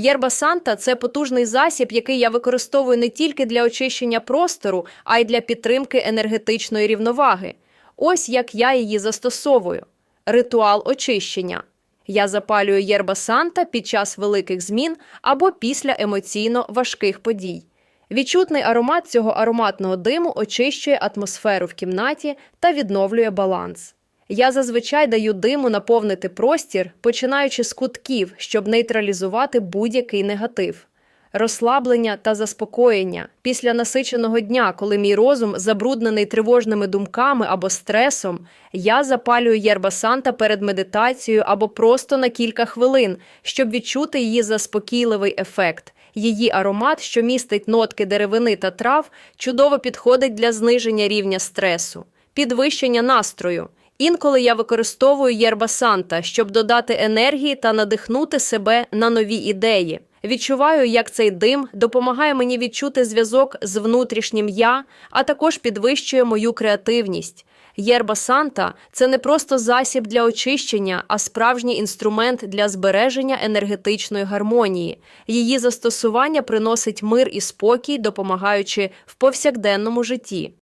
Єрба Санта це потужний засіб, який я використовую не тільки для очищення простору, а й для підтримки енергетичної рівноваги. Ось як я її застосовую: ритуал очищення. Я запалюю єрба Санта під час великих змін або після емоційно важких подій. Відчутний аромат цього ароматного диму очищує атмосферу в кімнаті та відновлює баланс. Я зазвичай даю диму наповнити простір, починаючи з кутків, щоб нейтралізувати будь-який негатив. Розслаблення та заспокоєння після насиченого дня, коли мій розум забруднений тривожними думками або стресом, я запалюю єрба Санта перед медитацією або просто на кілька хвилин, щоб відчути її заспокійливий ефект. Її аромат, що містить нотки деревини та трав, чудово підходить для зниження рівня стресу, підвищення настрою. Інколи я використовую єрба Санта, щоб додати енергії та надихнути себе на нові ідеї. Відчуваю, як цей дим допомагає мені відчути зв'язок з внутрішнім я, а також підвищує мою креативність. Єрба Санта це не просто засіб для очищення, а справжній інструмент для збереження енергетичної гармонії. Її застосування приносить мир і спокій, допомагаючи в повсякденному житті.